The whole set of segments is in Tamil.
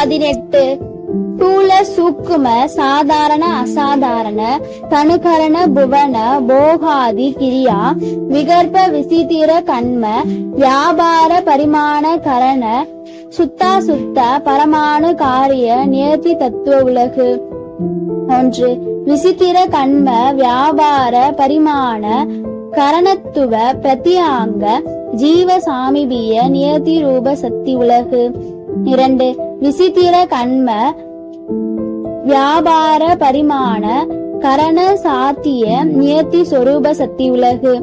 பதினெட்டு. ஸ்தூல சூக்கும சாதாரண அசாதாரண தனுகரண புவன போகாதி கிரியா விகற்ப விசித்திர கண்ம வியாபார பரிமாண கரண சுத்தா சுத்த பரமாணு காரிய நியதி தத்துவ உலகு. ஒன்று விசித்திர கண்ம வியாபார பரிமாண கரணத்துவ பிரத்தியாங்க ஜீவ சாமிபிய நியதி ரூப சக்தி உலகு. இரண்டு விசித்திர கண்ம வியாபார பரிமாண கரண சாத்திய நியத்தி சொரூப சக்தி உலகு.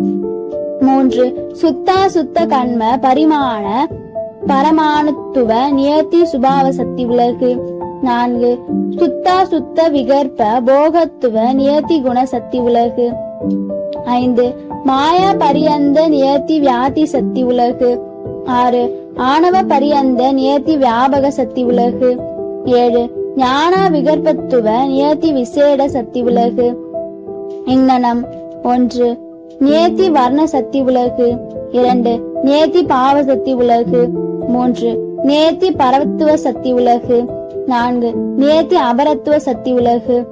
மூன்று சுத்தா சுத்த கண்ம பரிமாண பரமாணுத்துவ நியத்தி சுபாவ சக்தி உலகு. நான்கு சுத்தா சுத்த விகற்ப போகத்துவ நியத்தி குண சக்தி உலகு. ஐந்து மாயா பரியந்த நியத்தி வியாதி சக்தி உலகு. ஆறு ஆணவ பரியந்த நியத்தி வியாபக சக்தி உலகு. ஏழு ஞான விகற்பத்துவ நியத்தி விசேட சக்தி உலகு. இங்ஙனம் ஒன்று நியத்தி வர்ண சக்தி உலகு. இரண்டு நேத்தி பாவ சக்தி உலகு. மூன்று நேத்தி பரவத்துவ சக்தி உலகு. நான்கு நேத்தி அபரத்துவ சக்தி உலகு.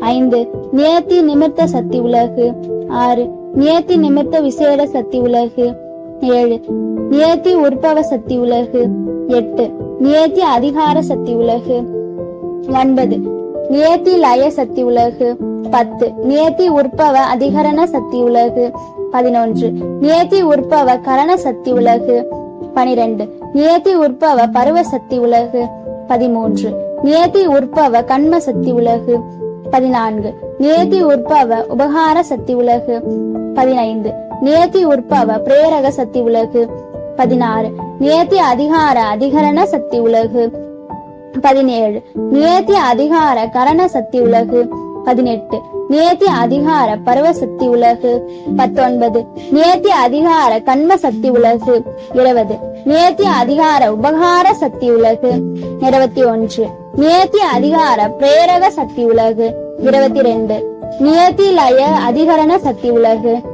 ஐந்து நேத்தி நிமித்த சக்தி உலகு. ஆறு நேத்தி நிமித்த விசேட சக்தி உலகு. ஏழு. நியத்தி உற்பவ சக்தி உலகு. எட்டு. நியத்தி அதிகார சக்தி உலகு. ஒன்பது. நியத்தி லய சக்தி உலகு. பத்து. நியத்தி உற்பவ அதிகரண சக்தி உலகு. பதினொன்று. நியத்தி உற்பவ கரண சக்தி உலகு. பனிரெண்டு. நியத்தி உற்பவ பருவ சக்தி உலகு. பதிமூன்று. நியத்தி உற்பவ கண்ம சக்தி உலகு. பதினான்கு. நியத்தி உற்பவ உபகார சக்தி உலகு. பதினைந்து. நியத்தி உற்பவ பிரேரக சக்தி உலகு. பதினாறு. நியத்தி அதிகார அதிகரண சக்தி உலகு. பதினேழு. நியத்தி அதிகார கரண சக்தி உலகு. பதினெட்டு. நியத்தி அதிகார பருவ சக்தி உலகு. பத்தொன்பது. நியத்தி அதிகார கண்ம சக்தி உலகு. இருபது நியத்தி அதிகார உபகார சக்தி உலகு. இருபத்தி ஒன்று. நியத்தி அதிகார பிரேரக சக்தி உலகு. இருபத்தி ரெண்டு. நியத்தி லய அதிகரண சக்தி உலகு.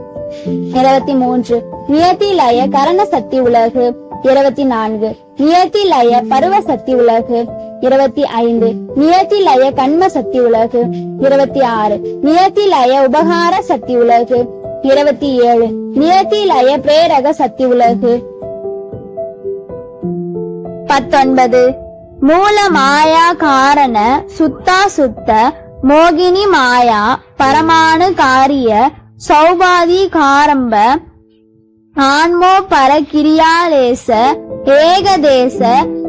இருபத்தி மூன்று. நியத்தி லய கரண சக்தி உலகு. இருபத்தி நான்கு. நியத்தி லய பருவ சக்தி உலகு. இருபத்தி ஐந்து. நியத்தி லய கண்ம சக்தி உலகு. இருபத்தி ஆறு. நியத்தி லய உபகார சக்தி உலகு. இருபத்தி ஏழு. நியத்தி லய பிரேரக சக்தி உலகு. பத்தொன்பது. மூல மாயா காரண சுத்தா சுத்த மோகினி மாயா பரமானு காரிய சௌபாதி காரம்ப ஆன்மோ பரகிரியாலேச ஏகதேச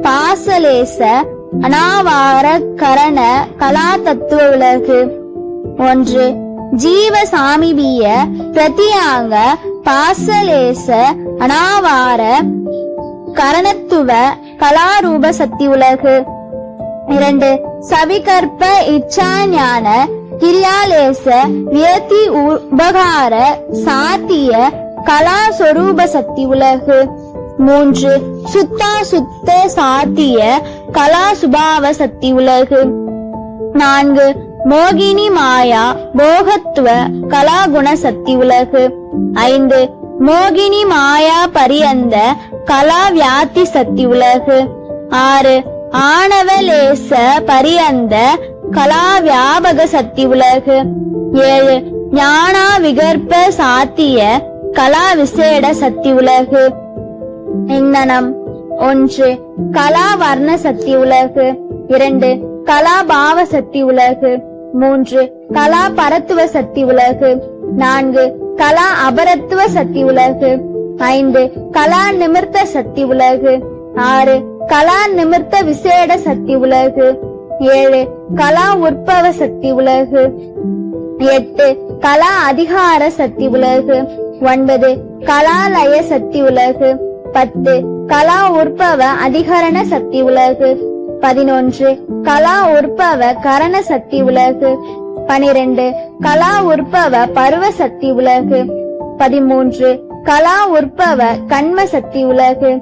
பாசலேச அனாவார கரண கலா தத்துவ உலகு ஒன்று ஜீவ சாமிபிய பிரதியாங்க பாசலேச அனாவார கரணத்துவ கலாரூப சக்தி உலகு இரண்டு சவிகற்ப இச்சா ஞான கிரியாலேச வியத்தி உபகார சாத்திய கலா சொரூப சக்தி உலகு. மூன்று சுத்தா சுத்த சாத்திய கலா சுபாவ சக்தி உலகு. நான்கு மோகினி மாயா போகத்துவ கலாகுண சக்தி உலகு. ஐந்து மோகினி மாயா பரியந்த கலா வியாத்தி சக்தி உலகு. ஆறு ஆணவலேச பரியந்த கலா வியாபக சக்தி உலகு. ஏழு ஞானா விகற்ப சாத்திய கலா விசேட சக்தி உலகு. இங்ஙனம் ஒன்று கலா வர்ண சக்தி உலகு. இரண்டு கலா பாவ சக்தி உலகு. மூன்று கலா பரத்துவ சக்தி உலகு. நான்கு கலா அபரத்துவ சக்தி உலகு. ஐந்து கலா நிமிர்த்த சக்தி உலகு. ஆறு கலா நிமிர்த்த விசேட சக்தி உலகு. ஏழு. கலா உற்பவ சக்தி உலகு. எட்டு. கலா அதிகார சக்தி உலகு. ஒன்பது. கலாலய சக்தி உலகு. பத்து. கலா உற்பவ அதிகரண சக்தி உலகு. பதினொன்று. கலா உற்பவ கரண சக்தி உலகு. பனிரெண்டு. கலா உற்பவ பருவ சக்தி உலகு. பதிமூன்று. கலா உற்பவ கண்ம சக்தி உலகு.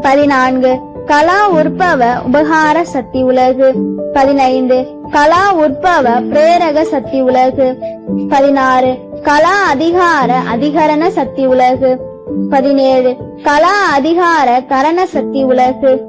பதினான்கு. கலா உற்பவ உபகார சக்தி உலகு. பதினைந்து கலா உற்பவ பிரேரக சக்தி உலகு. பதினாறு கலா அதிகார அதிகரண சக்தி உலகு. பதினேழு கலா அதிகார கரண சக்தி உலகு.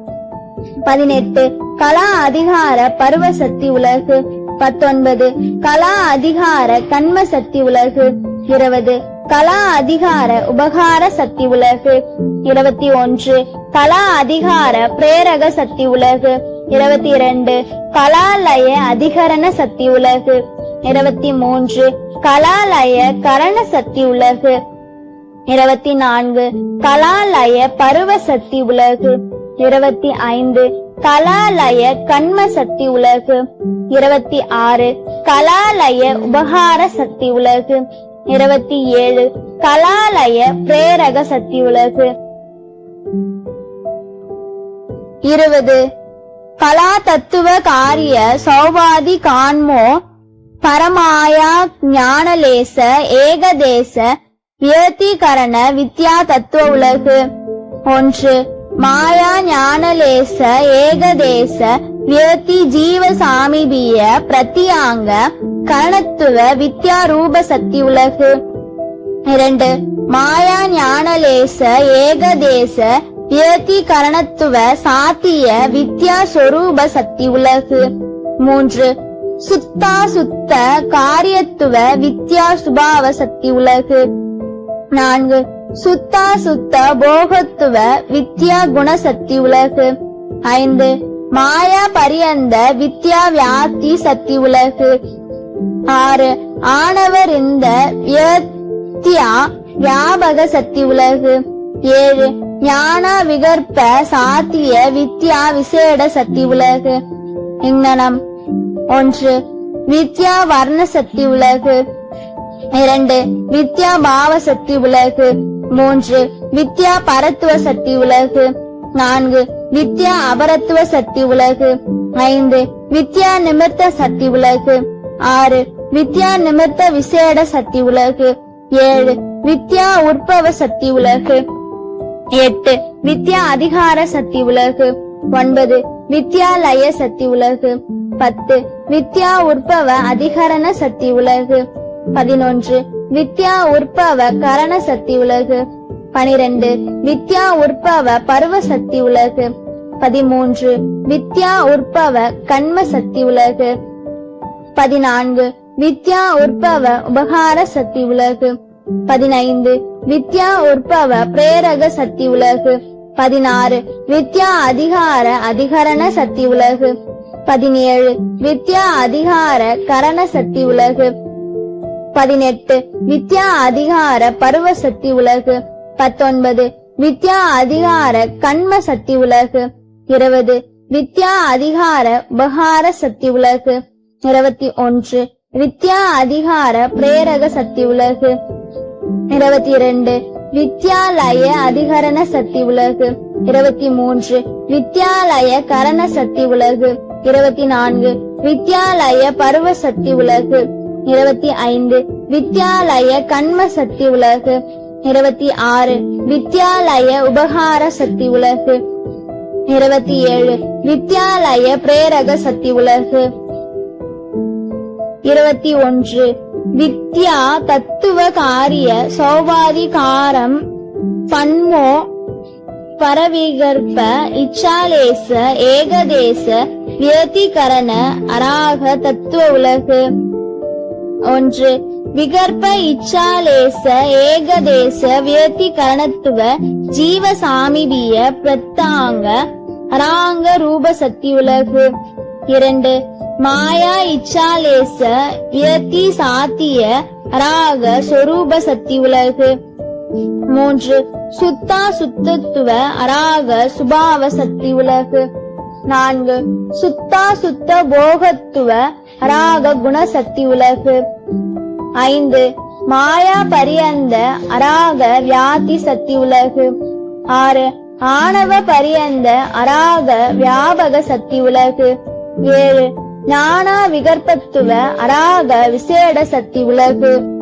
பதினெட்டு கலா அதிகார பருவ சக்தி உலகு. பத்தொன்பது கலா அதிகார கண்ம சக்தி உலகு. இருபது கலா அதிகார உபகார சக்தி உலகு. இருபத்தி ஒன்று கலா அதிகார பிரேரக சக்தி உலகு. இருபத்தி இரண்டு கலாலய அதிகரண சக்தி உலகு. இருபத்தி மூன்று கலாலய கரண சக்தி உலகு. இருபத்தி நான்கு கலாலய பருவ சக்தி உலகு. இருபத்தி ஐந்து கலாலய கண்ம சக்தி உலகு. இருபத்தி ஆறு கலாலய உபகார சக்தி உலகு. இருபத்தி ஏழு கலாலய பிரேரக சக்தி உலகு. இருபது. கலா தத்துவ காரிய சௌபாதி காண்மோ பரமாயா ஞானலேச ஏகதேச வியத்திகரண வித்யா தத்துவ உலகு. ஒன்று. மாயா ஞானலேச ஏகதேச வியத்தி ஜீவ சாமிபிய பிரத்தியாங்க கரணத்துவ வித்யா ரூப சக்தி உலகு. இரண்டு. மாயா ஞானலேச ஏகதேச ஏகீகரணத்துவ சாத்திய வித்யா சொரூப சக்தி உலகு. மூன்று சுத்தா சுத்த காரியத்துவ வித்யா சுபாவ சக்தி உலகு. நான்கு சுத்தா சுத்த போகத்துவ வித்யா குணசக்தி உலகு. ஐந்து மாயா பரியந்த வித்யா வியாப்தி சக்தி உலகு. ஆறு ஆணவர் இந்த வியத்தியா வியாபக சக்தி உலகு. ஏழு ஞான விகற்ப சாத்திய வித்யா விசேட சக்தி உலகு. இங்கனம் ஒன்று வித்யா வர்ண சக்தி உலகு. இரண்டு வித்யா பாவ சக்தி உலகு. மூன்று வித்யா பரத்துவ சக்தி உலகு. நான்கு வித்யா அபரத்துவ சக்தி உலகு. ஐந்து வித்யா நிமித்த சக்தி உலகு. ஆறு வித்யா நிமித்த விசேட சக்தி உலகு. ஏழு வித்யா உற்பவ சக்தி உலகு. எட்டு வித்யா அதிகார சக்தி உலகு. ஒன்பது வித்யா லய சக்தி உலகு. பத்து வித்யா உற்பவ அதிகரண சக்தி உலகு. பதினொன்று வித்யா உற்பவ கரண சக்தி உலகு. பனிரெண்டு வித்யா உற்பவ பருவ சக்தி உலகு. பதிமூன்று வித்யா உற்பவ கண்ம சக்தி உலகு. பதினான்கு வித்யா உற்பவ உபகார சக்தி உலகு. பதினைந்து. வித்யா உற்பவ பிரேரக சக்தி உலகு. பதினாறு. வித்யா அதிகார அதிகரண சக்தி உலகு. பதினேழு. வித்யா அதிகார கரண சக்தி உலகு. பதினெட்டு. வித்யா அதிகார பருவ சக்தி உலகு. பத்தொன்பது. வித்யா அதிகார கண்ம சக்தி உலகு. இருபது. வித்யா அதிகார உபகார சக்தி உலகு. இருபத்தி ஒன்று. வித்யா அதிகார பிரேரக சக்தி உலகு. இருபத்தி இரண்டு வித்யாலய அதிகரண சக்தி உலகு. இருபத்தி மூன்று வித்யாலய கரண சக்தி உலகு. இருபத்தி நான்கு வித்யாலய பருவ சக்தி உலகு. இருபத்தி ஐந்து வித்யாலய கண்ம சக்தி உலகு. இருபத்தி ஆறு வித்யாலய உபகார சக்தி உலகு. இருபத்தி ஏழு வித்யாலய பிரேரக சக்தி உலகு. இருபத்தி ஒன்று வித்யா தத்துவ காரிய சௌபாதிகாரம் பன்மோ பரவிகற்ப இச்சாலேச ஏகதேச வியதிகரண அராக தத்துவ உலகு. ஒன்று விகற்ப இச்சாலேச ஏகதேச வியதிகரணத்துவ ஜீவ சாமிபிய பிரத்தாங்க அராங்க ரூப சக்தி உலகு. இரண்டு மாயா இச்சாலேச இயத்தி சாத்திய அராக சொரூப சக்தி உலகு. மூன்று சுத்தா சுத்தத்துவ அராக சுபாவ சக்தி உலகு. நான்கு சுத்தா சுத்த போகத்துவ அராக குணசக்தி உலகு. ஐந்து மாயா பரியந்த அராக வியாதி சக்தி உலகு. ஆறு ஆணவ பரியந்த அராக வியாபக சக்தி உலகு. ஏழு ஞானா விகற்பத்துவ அராக விசேட சக்தி உலகு.